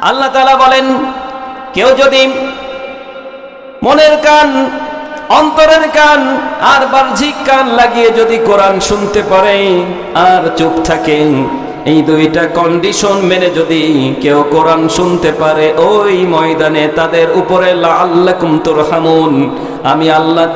আল্লাহ তালা বলেন, কেউ যদি মনের কান, অন্তরের কান আর বাহ্যিক কান লাগিয়ে যদি কোরআন শুনতে পারে আর চুপ থাকে, এই দুইটা কন্ডিশন মেনে যদি কেউ কোরআন শুনতে পারে, ওই ময়দানে তাদের উপরে আমি আল্লাহ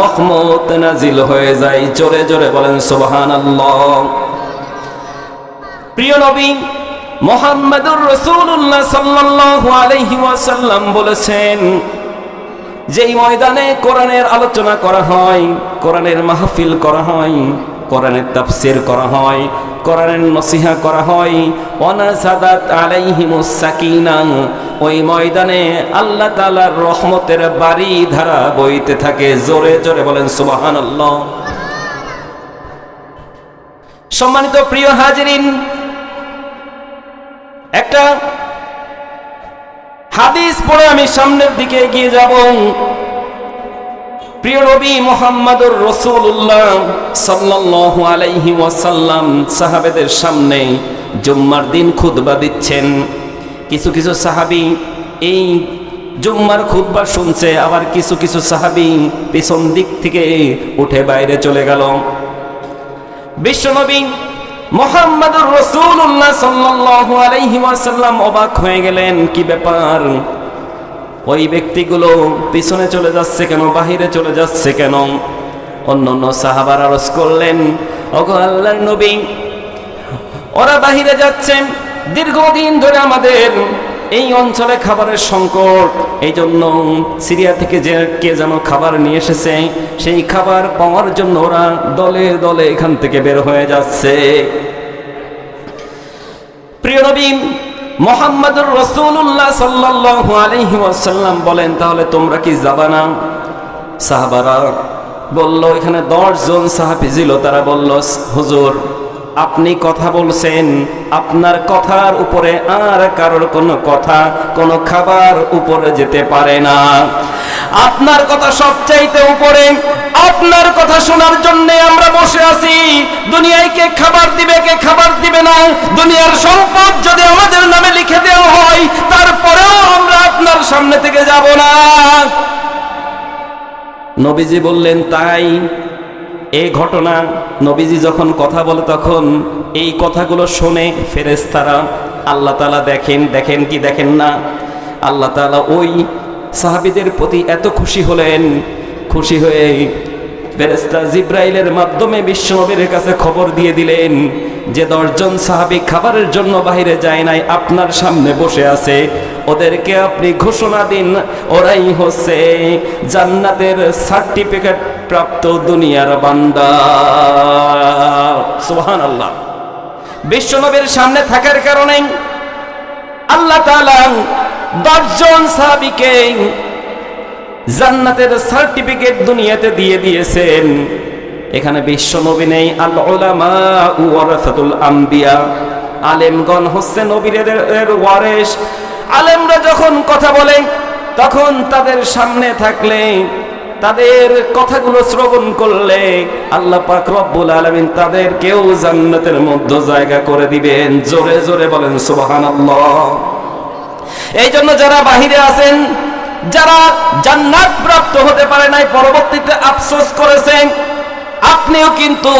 রহমত নাজিল হয়ে যাই। জোরে জোরে বলেন সোহান আল্লাহ প্রিয় নবী মোহাম্মদুর রসুল্লাহ সাল্লাল্লাহু আলাইহি ওয়াসাল্লাম বলেছেন, যেই ময়দানে কোরআনের আলোচনা করা হয়, কোরআনের মাহফিল করা হয়, কোরআনের তাফসির করা হয়, কোরআনের নসিহা করা হয় ওই ময়দানে আল্লাহ তাআলার রহমতের বাড়ি ধারা বইতে থাকে, জোরে জোরে বলেন সুবহানাল্লাহ। সম্মানিত প্রিয় হাজিরিন একটা হাদিস পড়ে আমি সামনের দিকে এগিয়ে যাব। প্রিয় নবী মোহাম্মদুর রসুল্লাহ সাল্লাল্লাহু আলাইহি ওয়াসাল্লাম সাহাবেদের সামনে জুম্মার দিন খুতবা দিচ্ছেন। কিছু কিছু সাহাবী এই জুম্মার খুতবা শুনছে, আবার কিছু কিছু সাহাবী পেছন দিক থেকে উঠে বাইরে চলে গেল। বিশ্বনবী মোহাম্মদুর রসুল্লাহ সাল্লাল্লাহু আলাইহি ওয়াসাল্লাম অবাক হয়ে গেলেন, কি ব্যাপার? ওই ব্যক্তিগুলো পিছনে চলে যাচ্ছে কেন? বাহিরে চলে যাচ্ছে কেন? অন্য অন্য সাহাবার আরজ করলেন, ওগো আল্লাহর নবী, ওরা বাহিরে যাচ্ছেন, দীর্ঘদিন ধরে আমাদের এই অঞ্চলে খাবারের সংকট। এই জন্য সিরিয়া থেকে যে কে যেন খাবার নিয়ে এসেছে, সেই খাবার পাওয়ার জন্য ওরা দলে দলে এখান থেকে বের হয়ে যাচ্ছে। প্রিয় নবী, মোহাম্মদুর রসুল্লাহ সাল্লাল্লাহু আলাইহি ওয়াসাল্লাম বলেন, তাহলে তোমরা কি যাবা না? সাহাবারা বলল, এখানে দশ জন সাহাবি ছিল। তারা বলল, হুজুর আপনি কথা বলছেন, আপনার কথার উপরে আর কারোর কোনো কথা, কোনো খাবার উপরে যেতে পারে না। আপনার কথা সবচাইতে উপরে, আপনার কথা শোনার জন্য আমরা বসে আছি। দুনিয়ায় কে খাবার দিবে, কে খাবার দিবে না? দুনিয়ার সম্পদ যদি আমাদের নামে লিখে দেওয়া হয়, তারপরেও আমরা আপনার সামনে থেকে যাব না। নবীজি বললেন, তাই এই ঘটনা নবীজি যখন কথা বলে তখন এই কথাগুলো শোনে ফেরেস্তারা আল্লাহ তালা দেখেন দেখেন কি দেখেন না? আল্লাহ তালা ওই সাহাবিদের প্রতি এত খুশি হলেন, খুশি হয়ে ফেরেস্তা জিব্রাইলের মাধ্যমে বিশ্বনবীর কাছে খবর দিয়ে দিলেন যে দশজন সাহাবি খাবারের জন্য বাইরে যায় নাই, আপনার সামনে বসে আছে। ওদেরকে আপনি ঘোষণা দিন, ওরাই হচ্ছে জান্নাতের সার্টিফিকেট প্রাপ্ত দুনিয়ার বান্দা। সুহান আল্লাহ বিশ্বনবীর সামনে থাকার কারণে আল্লাহ তাআলা দশজন সাহাবিকে জান্নাতের সার্টিফিকেট দুনিয়াতে দিয়ে দিয়েছেন। এখানে বিশ্ব নবী নেই আল ওলামা ওয়ারাসাতুল আম্বিয়া। আলেমগণ হচ্ছে নবীদের ওয়ারেস আলেমরা যখন কথা বলে, তখন তাদের সামনে থাকলে, তাদের কথাগুলো শ্রবণ করলে আল্লাহ পাক রব্বুল আলামিন তাদের কেউ জান্নাতের মধ্যে জায়গা করে দিবেন। জোরে জোরে বলেন, সুবহানাল্লাহ। এই জন্য যারা বাহিরে আছেন যারা জান্নাত প্রাপ্ত হতে পারে নাই, পরবর্তীতে আফসোস করেছেন, আপনিও কিন্তু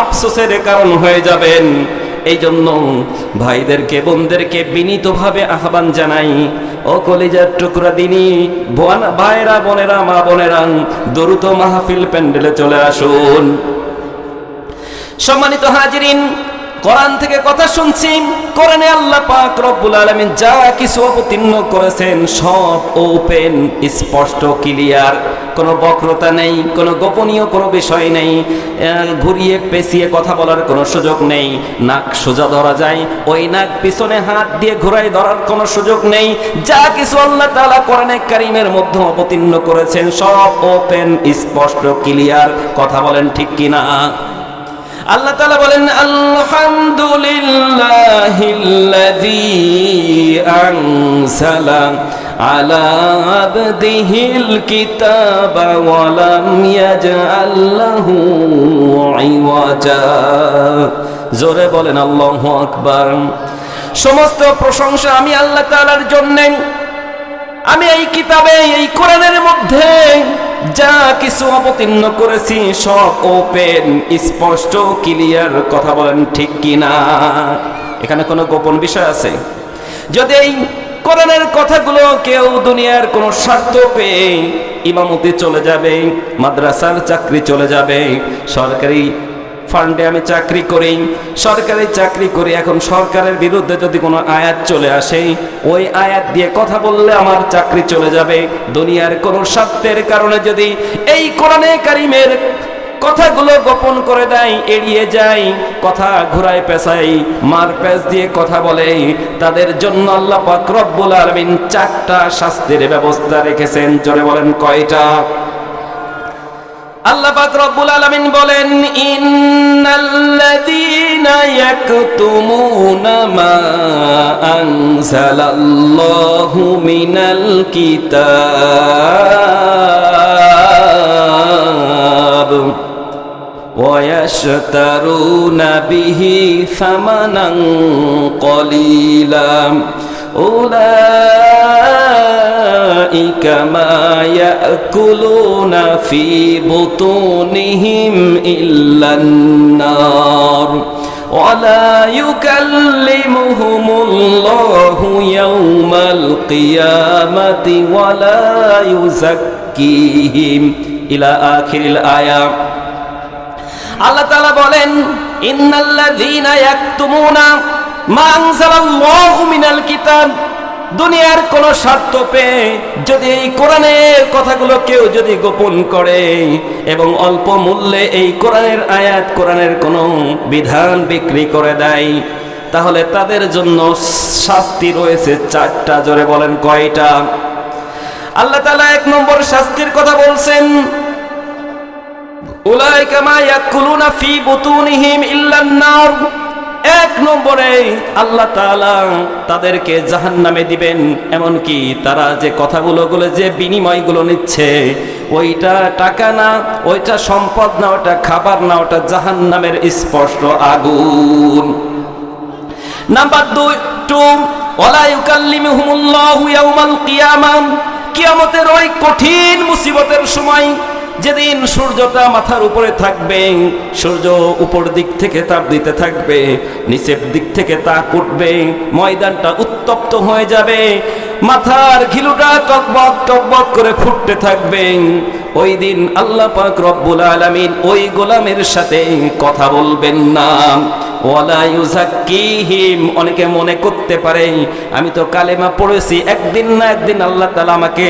আফসোসের কারণ হয়ে যাবেন। এই জন্য ভাইদেরকে, বোনদেরকে বিনীতভাবে আহ্বান জানাই, ও কলিজার টুকরা দিনী, বোন, ভাইরা, বোনেরা, মা বোনেরা, দ্রুত মাহফিল প্যান্ডেলে চলে আসুন। সম্মানিত হাজিরিন কোরআন থেকে কথা শুনছি কোরআনে আল্লাহ পাক রব্বুল আলামিন যা কিছু অবতীর্ণ করেছেন, সব ওপেন স্পষ্ট ক্লিয়ার কোনো বক্রতা নেই, কোনো গোপনীয় কোনো বিষয় নেই ঘুরিয়ে পেঁচিয়ে কথা বলার কোনো সুযোগ নেই, নাক সোজা ধরা যায়, ওই নাক পিছনে হাত দিয়ে ঘুরাই ধরার কোনো সুযোগ নেই। যা কিছু আল্লাহ তাআলা কোরআনে কারিমের মধ্যে অবতীর্ণ করেছেন, সব ওপেন স্পষ্ট ক্লিয়ার কথা বলেন ঠিক কিনা? আল্লাহ তাআলা বলেন, আলহামদুলিল্লাহিল্লাযী আনসালা আলা আবদিহিল কিতাবা জোরে বলেন, আল্লাহু আকবার। সমস্ত প্রশংসা আমি আল্লাহ তাআলার জন্যে। আমি এই কিতাবে, এই কোরআনের মধ্যে যা কিছু অবতীর্ণ করেছি, সব ওপেন স্পষ্ট ক্লিয়ার কথা বলেন ঠিক কিনা? এখানে কোনো গোপন বিষয় আছে? যদি এই কোরআনের কথাগুলো কেউ দুনিয়ার কোনো স্বার্থ পেয়ে ইমামতি চলে যাবে, মাদ্রাসার চাকরি চলে যাবে, সরকারি ফান্ডে আমি চাকরি করি, সরকারি চাকরি করি, এখন সরকারের বিরুদ্ধে যদি কোনো আয়াত চলে আসে, ওই আয়াত দিয়ে কথা বললে আমার চাকরি চলে যাবে। দুনিয়ার কোনো স্বার্থের কারণে যদি এই কোরআনে কারিমের কথাগুলো গোপন করে দেয়, এড়িয়ে যায়, কথা ঘুরায় পেশাই মার পেশ দিয়ে কথা বলে, তাদের জন্য আল্লাহ পাক রব্বুল আলামিন চারটা শাস্তির ব্যবস্থা রেখেছেন। জোরে বলেন কয়টা? আল্লাহ পাক রব্বুল আলামিন বলেন, ইন্নাল্লাযীনা ইয়াকতুমুনা মা আনজালাল্লাহু মিনাল কিতাব ওয়ায়াশতারুনা বিহি সামানান কলিলা। أولئك ما يأكلون في بطونهم إلا النار ولا يكلمهم الله يوم القيامة ولا يزكيهم إلى آخر الآية আল্লাহ তাআলা বলেন ইন্নাল্লাযীনা ইয়াকতুমুনা দুনিয়ার কোন স্বার্থ পেয়ে যদি এই কোরআনের কথাগুলো কেউ যদি গোপন করে এবং অল্প মূল্যে এই কোরআনের আয়াত, কোরআনের কোন বিধান বিক্রি করে দেয়, তাহলে তাদের জন্য শাস্তি রয়েছে চারটা, জোরে বলেন কয়টা? আল্লাহ তালা এক নম্বর শাস্তির কথা বলছেন, উলাইকা মা ইয়াকুলুনা ফি বুতুনিহিম ইল্লান নার। এক নম্বরে আল্লাহ তাআলা তাদেরকে জাহান্নামে দিবেন, এমনকি তারা যে কথাগুলো গুলো, যে বিনিময়গুলো নিচ্ছে, ওইটা টাকা না, ওইটা সম্পদ না ওটা খাবার না ওটা জাহান্নামের স্পষ্ট আগুন। নাম্বার দুই, টু কিয়ামা কিয়ামতের ওই কঠিন মুসিবতের সময় যেদিন সূর্যটা মাথার উপরে থাকবে, সূর্য উপর দিক থেকে তাপ দিতে থাকবে, নিচের দিক থেকে তাপ উঠবে, ময়দানটা উত্তপ্ত হয়ে যাবে। মাথার ঘিলুটা টকবক টকবক করে ফুটতে থাকবে। ওই দিন আল্লাহ পাক রব্বুল আলামিন ওই গোলামের সাথে কথা বলবেন না। অনেকে মনে করতে পারে, আমি তো কালেমা পড়েছি, একদিন না একদিন আল্লাহ তাআলা আমাকে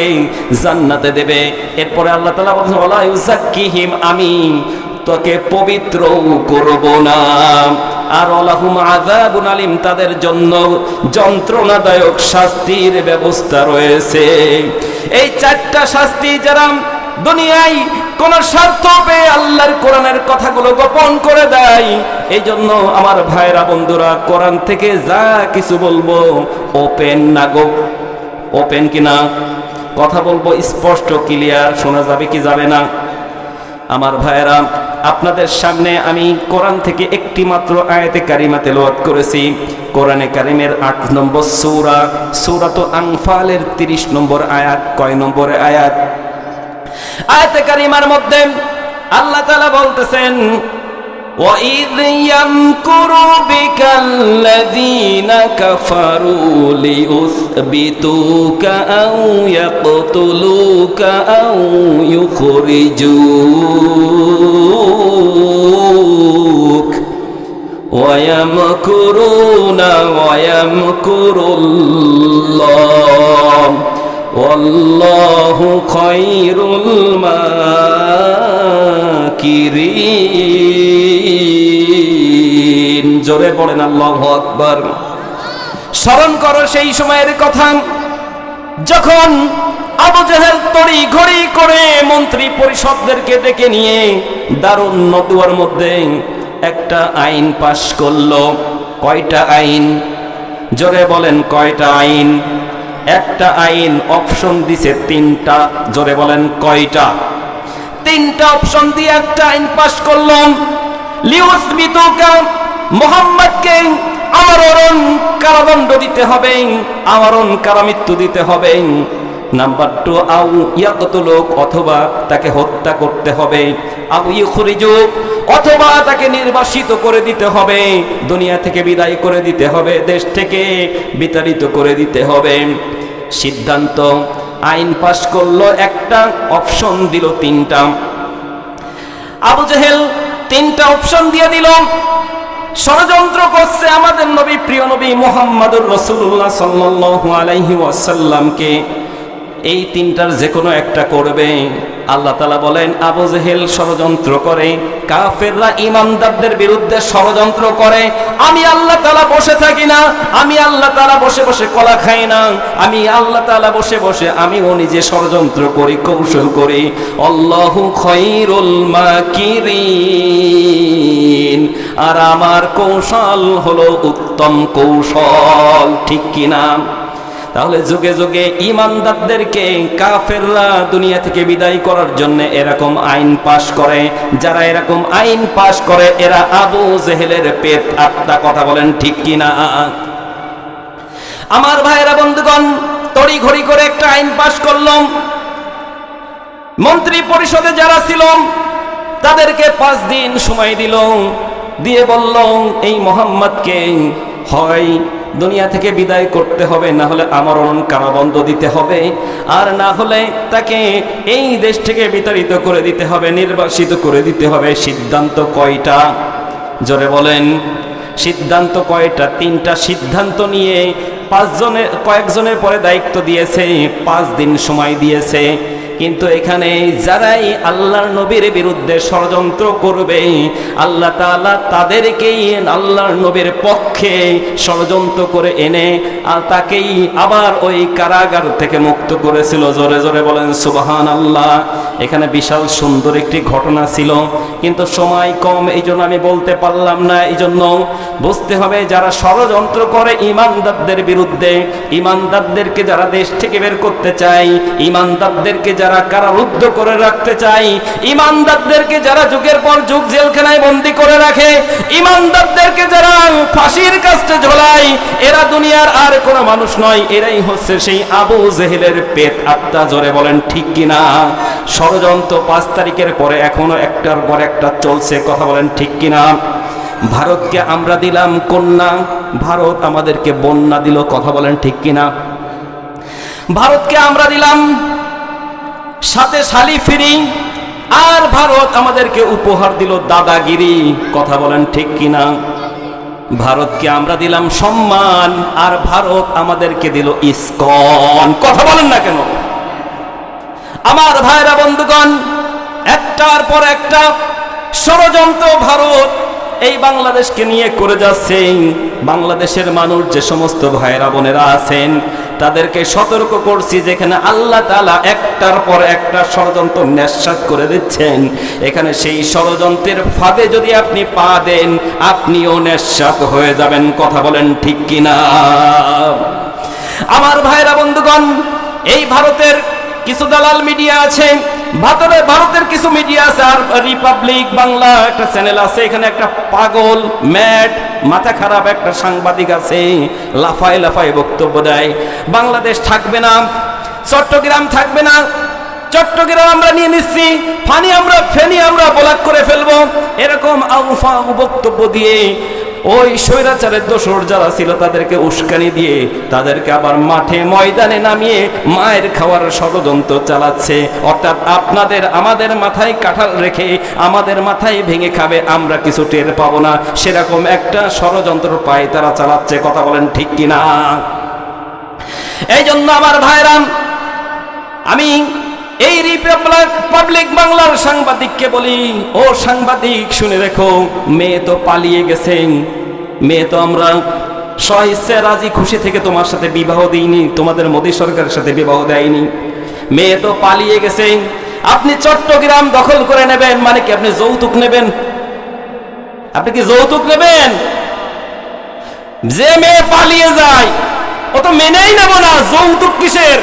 জান্নাতে দেবে। এরপরে আল্লাহ তাআলা বলছেন, ওয়ালা ইউজাক্কিহিম আমি তোকে পবিত্র করব না। আর আলাহুম আযাবুন আলিম, তাদের জন্য যন্ত্রণাদায়ক শাস্তির ব্যবস্থা রয়েছে। এই চারটা শাস্তি যারা দুনিয়ায় কোন স্বার্থ পেয়ে আল্লাহর কোরআনের কথাগুলো গোপন করে দেয় এই জন্য আমার ভাইরা বন্ধুরা, কোরআন থেকে যা কিছু বলব, ওপেন না গো। ওপেন কিনা কথা বলব, স্পষ্ট, ক্লিয়ার, শোনা যাবে কি যাবে না? আমার ভাইয়েরা আপনাদের সামনে আমি কোরআন থেকে একটি মাত্র আয়াতে কারিমা তেলাওয়াত করেছি কোরআনে কারিমের আট নম্বর সূরা সূরাত আনফালের 30 নম্বর আয়াত কয় নম্বরে আয়াত আয়াতে কারিমার মধ্যে আল্লাহ তাআলা বলতেছেন وَإِذْ يَمْكُرُ بِكَ الَّذِينَ كَفَرُوا لِيُثْبِتُوكَ أَوْ يَقْتُلُوكَ أَوْ يُخْرِجُوكَ وَيَمْكُرُونَ وَيَمْكُرُ اللَّهُ والله خير الماكرين জোরে পড়েন আল্লাহু আকবার। স্মরণ করো সেই সময়ের কথা, যখন আবু জাহেল তড়ি ঘড়ি করে মন্ত্রী পরিষদদেরকে ডেকে নিয়ে দারুণ নদুয়ার মধ্যে একটা আইন পাশ করল। কয়টা আইন? জোরে বলেন কয়টা আইন? একটা আইন অপশন দিছে তিনটা, জোরে বলেন কয়টা? তিনটা অপশন দিয়ে একটা আইন পাশ করলাম লিউসমিতুকা মোহাম্মদকে আমরণ কারাদণ্ড দিতে হবে আমরণ কারামৃত্যু দিতে হবে। নাম্বার টু আউ ইয়াকত লোক অথবা তাকে হত্যা করতে হবে। আউ ইউখরিজুক অথবা তাকে নির্বাসিত করে দিতে হবে। দুনিয়া থেকে বিদায় করে দিতে হবে, দেশ থেকে বিতাড়িত করে দিতে হবে। সিদ্ধান্ত, আইন পাশ করল একটা, অপশন দিল তিনটা। আবু জেহেল তিনটা অপশন দিয়ে দিল। ষড়যন্ত্র করছে আমাদের নবী, প্রিয় নবী মোহাম্মদুর রসুল্লাহ সাল্লাল্লাহু আলাইহি ওয়াসাল্লামকে। এই তিনটার যে কোনো একটা করবে। আল্লাহ তালা বলেন, আবু জেহেল ষড়যন্ত্র করে, কাফেররা ইমানদারদের বিরুদ্ধে ষড়যন্ত্র করে। আমি আল্লাহ তালা বসে থাকি না, আমি আল্লাহ তালা বসে বসে কলা খাই না, আমি আল্লাহ তালা বসে বসে আমিও নিজে ষড়যন্ত্র করি, কৌশল করি। আল্লাহু খৈরুল মাকিরিন। আর আমার কৌশল হলো উত্তম কৌশল, ঠিক কিনা তাহলে যুগে যুগে ইমানদারদেরকে কাফেররা দুনিয়া থেকে বিদায় করার জন্য এরকম আইন পাশ করে। যারা এরকম আইন পাশ করে, এরা আবু জেহেলের পেট আত্মা, কথা বলেন ঠিক কিনা আমার ভাইয়েরা, বন্ধুগণ তড়ি ঘড়ি করে একটা আইন পাশ করলাম। মন্ত্রী পরিষদে যারা ছিল তাদেরকে পাঁচ দিন সময় দিল দিয়ে বলল, এই মোহাম্মদকে হয় দুনিয়া থেকে বিদায় করতে হবে, না হলে আমরণ কারাবন্ধ দিতে হবে, আর না হলে তাকে এই দেশ থেকে বিতাড়িত করে দিতে হবে, নির্বাসিত করে দিতে হবে। সিদ্ধান্ত কয়টা? জোরে বলেন। সিদ্ধান্ত কয়টা? তিনটা সিদ্ধান্ত নিয়ে পাঁচজনের, কয়েকজনের পরে দায়িত্ব দিয়েছে, পাঁচ দিন সময় দিয়েছে। কিন্তু এখানে যারাই আল্লাহর নবীর বিরুদ্ধে ষড়যন্ত্র করবে, আল্লাহ তালা তাদেরকেই আল্লাহর নবীর পক্ষে ষড়যন্ত্র করে এনে, আর তাকেই আবার ওই কারাগার থেকে মুক্ত করেছিল। জোরে জোরে বলেন সুবাহান আল্লাহ এখানে বিশাল সুন্দর একটি ঘটনা ছিল। কিন্তু সময় কম এই জন্য আমি বলতে পারলাম না এই জন্য বুঝতে হবে যারা ষড়যন্ত্র করে ইমানদারদের বিরুদ্ধে, ইমানদারদেরকে যারা দেশ থেকে বের করতে চায়, ইমানদারদেরকে যারা কারারুদ্ধ করে রাখতে চায়, ইমানদারদেরকে যারা যুগের পর যুগ জেলখানায় বন্দি করে রাখে ইমানদারদেরকে যারা ফাঁসির কাছে ঝোলায় এরা দুনিয়ার আর কোনো মানুষ নয়। এরাই হচ্ছে সেই আবু জেহেলের পেট। আত্মা জোরে বলেন, ঠিক কিনা ষড়যন্ত্র পাঁচ তারিখের পরে এখনও একটার পর একটা চলছে। কথা বলেন, ঠিক কিনা ভারতকে আমরা দিলাম কন্যা। ভারত আমাদেরকে বন্যা দিল। কথা বলেন, ঠিক কিনা ভারতকে আমরা দিলাম সাথে শালি ফিরি। আর ভারত আমাদেরকে উপহার দিল দাদাগিরি। কথা বলেন, ঠিক কিনা ভারতকে আমরা দিলাম সম্মান, আর ভারত আমাদেরকে দিল ইস্কন। কথা বলেন না কেন? আমার ভাইরা বন্ধুগণ, একটার পর একটা ষড়যন্ত্র ভারত এই বাংলাদেশকে নিয়ে করে যাচ্ছেন বাংলাদেশের মানুষ, যে সমস্ত ভাইরা বোনেরা আছেন তাদেরকে সতর্ক করছি যেখানে আল্লাহ তালা একটার পর একটা ষড়যন্ত্র ন্যাসাত করে দিচ্ছেন। এখানে সেই ষড়যন্ত্রের ফাঁদে যদি আপনি পা দেন, আপনিও ন্যাসাত হয়ে যাবেন। কথা বলেন ঠিক কিনা? আমার ভাইরা বন্ধুগণ, এই ভারতের কিছু দালাল মিডিয়া আছে, ভারতের ভারতের কিছু মিডিয়া আছে, আর রিপাবলিক বাংলা একটা চ্যানেল আছে, এখানে একটা পাগল ম্যাট মাথা খারাপ একটা সাংবাদিক আছে, লাফায় লাফায় বক্তব্য দেয়। বাংলাদেশ থাকবে না, চট্টগ্রাম থাকবে না, চট্টগ্রাম আমরা নিয়ে নিচ্ছি, ফানি আমরা, ফেনি আমরা ব্লক করে ফেলব। এরকম আউফা বক্তব্য দিয়ে ওই স্বৈরাচারের দোসর যারা ছিল তাদেরকে উস্কানি দিয়ে তাদেরকে আবার মাঠে ময়দানে নামিয়ে মায়ের খাওয়ার ষড়যন্ত্র চালাচ্ছে। অর্থাৎ আপনাদের, আমাদের মাথায় কাঁঠাল রেখে আমাদের মাথায় ভেঙে খাবে, আমরা কিছু টের পাবো না। সেরকম একটা ষড়যন্ত্র পায় তারা চালাচ্ছে, কথা বলেন ঠিক কিনা? এই জন্য আমার ভাইরাম, আমি এই রিপাবলিক, পাবলিক বাংলার সাংবাদিককে বলি, ও সাংবাদিক, শুনে দেখো মেয়ে তো পালিয়ে গেছেন। মেয়ে তো আমরা স্বইচ্ছে রাজি, খুশি থেকে তোমার সাথে বিবাহ দিইনি, তোমাদের মোদী সরকারের সাথে বিবাহ দেয়নি। মেয়ে তো পালিয়ে গেছে আপনি চট্টগ্রাম দখল করে নেবেন মানে কি আপনি যৌতুক নেবেন? আপনি কি যৌতুক নেবেন? যে মেয়ে পালিয়ে যায়, ও তো মেনেই নেব না, যৌতুক কিসের?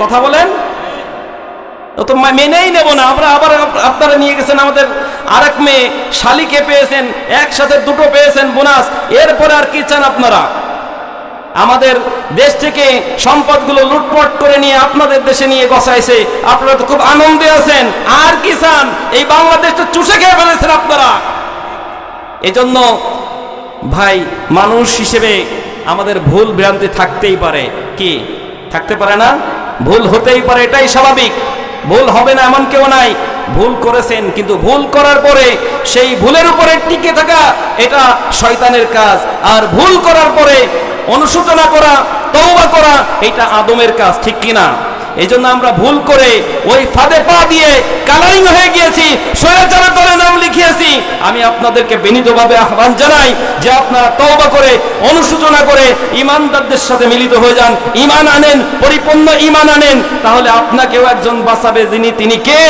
কথা বলেন। তো মেনেই নেব না। আমরা আবার আপনারা নিয়ে গেছেন আমাদের আরেক মেয়ে, শালিকে পেয়েছেন, একসাথে দুটো পেয়েছেন বোনাস। এরপরে আর কি চান আপনারা? আমাদের দেশ থেকে সম্পদগুলো লুটপট করে নিয়ে আপনাদের দেশে নিয়ে গসাইছে। আপনারা তো খুব আনন্দে আছেন। আর কি চান? এই বাংলাদেশটা চুষে খেয়ে ফেলেছেন আপনারা। এজন্য ভাই, মানুষ হিসেবে আমাদের ভুল ভ্রান্তি থাকতেই পারে। কি? থাকতে পারে না? ভুল হতেই পারে, এটাই স্বাভাবিক। ভুল হবে না এমন কেউ নাই। ভুল করেছেন, কিন্তু ভুল করার পরে সেই ভুলের উপরে টিকে থাকা, এটা শয়তানের কাজ। আর ভুল করার পরে অনুশোচনা করা তৌবা করা, এটা আদমের কাজ, ঠিক কিনা? এই জন্য আমরা ভুল করে ওই ফাঁদে পা দিয়ে কালারিং হয়ে গিয়েছি, স্বৈরাচারের দলে নাম লিখিয়েছি। আমি আপনাদেরকে বিনীতভাবে আহ্বান জানাই যে আপনারা তওবা করে, অনুশোচনা করে ইমানদারদের সাথে মিলিত হয়ে যান। ইমান আনেন, পরিপূর্ণ ইমান আনেন। তাহলে আপনাকেও একজন বাঁচাবে যিনি, তিনি কে?